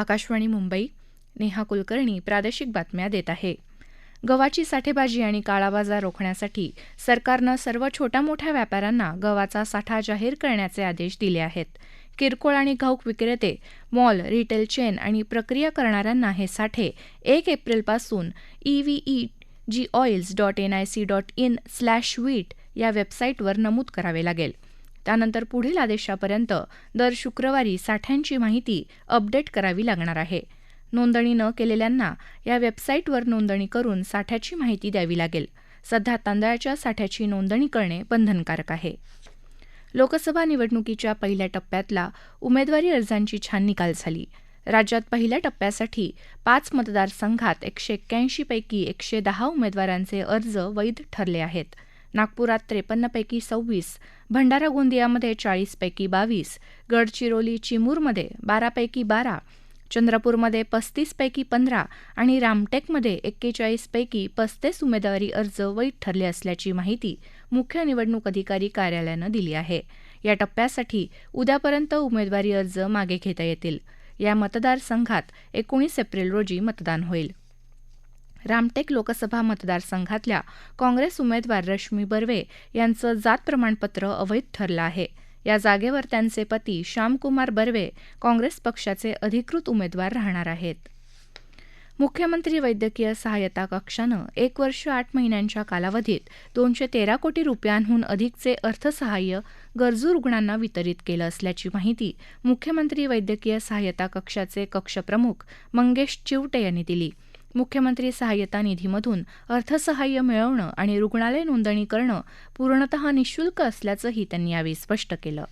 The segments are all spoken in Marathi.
आकाशवाणी मुंबई नेहा कुलकर्णी प्रादेशिक बातम्या देत आहे. गव्हाची साठेबाजी आणि काळाबाजार रोखण्यासाठी सरकारनं सर्व छोट्या मोठ्या व्यापाऱ्यांना गव्हाचा साठा जाहीर करण्याचे आदेश दिले आहेत. किरकोळ आणि घाऊक विक्रेते मॉल रिटेल चेन आणि प्रक्रिया करणाऱ्यांना हे साठे एक एप्रिलपासून ईव्हीई जी oils dot N I C dot in slash वीट या वेबसाईटवर नमूद करावे लागेल. त्यानंतर पुढील आदेशापर्यंत दर शुक्रवारी साठ्यांची माहिती अपडेट करावी लागणार आहे. नोंदणी न केलेल्यांना या वेबसाईटवर नोंदणी करून साठ्याची माहिती द्यावी लागेल. सध्या तांदळाच्या साठ्याची नोंदणी करणे बंधनकारक आहे. लोकसभा निवडणुकीच्या पहिल्या टप्प्यातला उमेदवारी अर्जांची छान निकाल झाली. राज्यात पहिल्या टप्प्यासाठी पाच मतदारसंघात एकशे एक्क्याऐंशी पैकी एकशे दहा उमेदवारांचे अर्ज वैध ठरले आहेत. नागपुरात त्रेपन्नपैकी सव्वीस भंडारा गोंदियामध्ये चाळीसपैकी बावीस गडचिरोली चिमूरमध्ये बारापैकी बारा चंद्रपूरमध्ये पस्तीसपैकी पंधरा आणि रामटेकमध्ये एक्केचाळीसपैकी पस्तीस उमेदवारी अर्ज वैध ठरले असल्याची माहिती मुख्य निवडणूक अधिकारी कार्यालयानं दिली आहे. या टप्प्यासाठी उद्यापर्यंत उमेदवारी अर्ज मागे घेता येतील. या मतदारसंघात एकोणीस एप्रिल रोजी मतदान होईल. रामटेक लोकसभा मतदारसंघातल्या काँग्रेस उमेदवार रश्मी बर्वे यांचं जात प्रमाणपत्र अवैध ठरलं आहे. या जागेवर त्यांचे पती श्यामकुमार बर्वे काँग्रेस पक्षाचे अधिकृत उमेदवार राहणार आहेत. मुख्यमंत्री वैद्यकीय सहाय्यता कक्षानं एक वर्ष आठ महिन्यांच्या कालावधीत दोनशे तेरा कोटी रुपयांहून अधिकचे अर्थसहाय्य गरजू रुग्णांना वितरित केलं असल्याची माहिती मुख्यमंत्री वैद्यकीय सहाय्यता कक्षाचे कक्षप्रमुख मंगेश चिवटे यांनी दिली. मुख्यमंत्री सहाय्यता निधीमधून अर्थसहाय्य मिळवणं आणि रुग्णालय नोंदणी करणं पूर्णतः निशुल्क असल्याचंही त्यांनी यावेळी स्पष्ट केलं.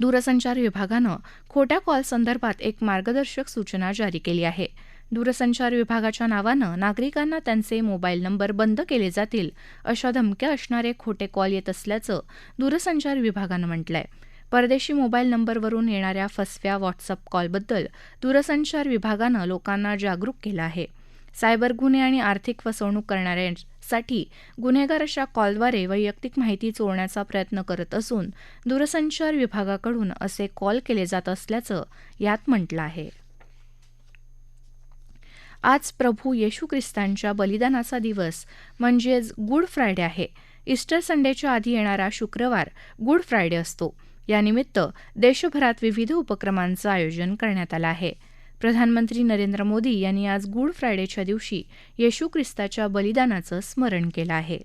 दूरसंचार विभागानं खोट्या कॉल संदर्भात एक मार्गदर्शक सूचना जारी केली आहे. दूरसंचार विभागाच्या नावानं नागरिकांना त्यांचे मोबाईल नंबर बंद केले जातील अशा धमक्या असणारे खोटे कॉल येत असल्याचं दूरसंचार विभागानं म्हटलंय. परदेशी मोबाईल नंबरवरून येणाऱ्या फसव्या व्हॉट्सअप कॉलबद्दल दूरसंचार विभागानं लोकांना जागरूक केलं आहे. सायबर गुन्हे आणि आर्थिक फसवणूक करणाऱ्यांसाठी गुन्हेगार अशा कॉलद्वारे वैयक्तिक माहिती चोरण्याचा प्रयत्न करत असून दूरसंचार विभागाकडून असे कॉल केले जात असल्याचं यात म्हटलं आहे. आज प्रभू येशू ख्रिस्तांच्या बलिदानाचा दिवस म्हणजेच गुड फ्रायडे आहे. इस्टर संडेच्या आधी येणारा शुक्रवार गुड फ्रायडे असतो. यानिमित्त देशभरात विविध उपक्रमांचं आयोजन करण्यात आलं आहे. प्रधानमंत्री नरेंद्र मोदी यांनी आज गुड फ्रायडेच्या दिवशी येशू ख्रिस्ताच्या बलिदानाचं स्मरण केलं आहे.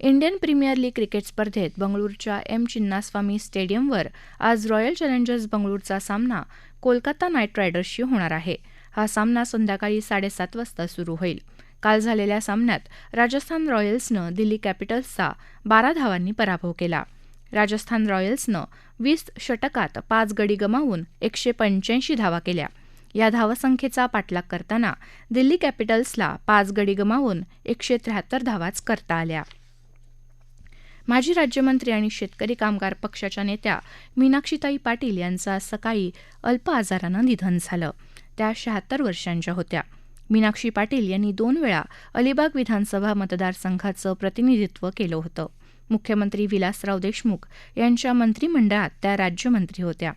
इंडियन प्रीमियर लीग क्रिकेट स्पर्धेत बंगळूरच्या एम चिन्नास्वामी स्टेडियमवर आज रॉयल चॅलेंजर्स बंगळूरचा सामना कोलकाता नाईट रायडर्सशी होणार आहे. हा सामना संध्याकाळी साडेसात वाजता सुरू होईल. काल झालेल्या सामन्यात राजस्थान रॉयल्सनं दिल्ली कॅपिटल्सचा बारा धावांनी पराभव केला. राजस्थान रॉयल्सनं वीस षटकात पाच गडी गमावून एकशे पंच्याऐंशी धावा केल्या. या धावसंख्येचा पाठलाग करताना दिल्ली कॅपिटल्सला पाच गडी गमावून एकशे त्र्याहत्तर धावाच करता आल्या. माजी राज्यमंत्री आणि शेतकरी कामगार पक्षाच्या नेत्या मीनाक्षीताई पाटील यांचं आज सकाळी अल्प आजारानं निधन झालं. त्या शहात्तर वर्षांच्या होत्या. मीनाक्षी पाटील यांनी दोन वेळा अलिबाग विधानसभा मतदारसंघाचं प्रतिनिधित्व केलं होतं. मुख्यमंत्री विलासराव देशमुख यांच्या मंत्रिमंडळात त्या राज्यमंत्री होत्या.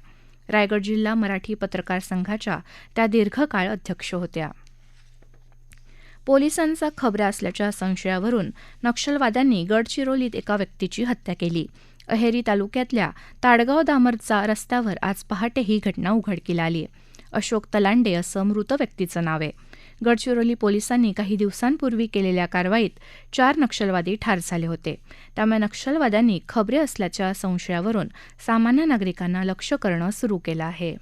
रायगड जिल्हा मराठी पत्रकार संघाच्या त्या दीर्घकाळ अध्यक्ष होत्या. पोलिसांचा खबऱ्या असल्याच्या संशयावरून नक्षलवाद्यांनी गडचिरोलीत एका व्यक्तीची हत्या केली. अहेरी तालुक्यातल्या ताडगाव दामरचा रस्त्यावर आज पहाटे ही घटना उघडकीला आली. अशोक तलांडे असं मृत व्यक्तीचं नाव आहे. गडचिरोली पोलिसांनी काही दिवसांपूर्वी केलेल्या कारवाईत चार नक्षलवादी ठार झाले होते. त्यामुळे नक्षलवाद्यांनी खबरे असल्याच्या संशयावरून सामान्य नागरिकांना लक्ष करणं सुरू केलं आहे.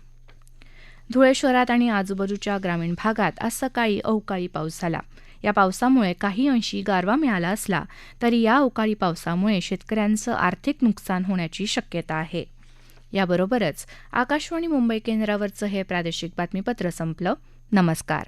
धुळे शहरात आणि आजूबाजूच्या ग्रामीण भागात आज सकाळी अवकाळी पाऊस झाला. या पावसामुळे काही अंशी गारवा मिळाला असला तरी या अवकाळी पावसामुळे शेतकऱ्यांचं आर्थिक नुकसान होण्याची शक्यता आहे. याबरोबरच आकाशवाणी मुंबई केंद्रावरचं हे प्रादेशिक बातमीपत्र संपलं. नमस्कार.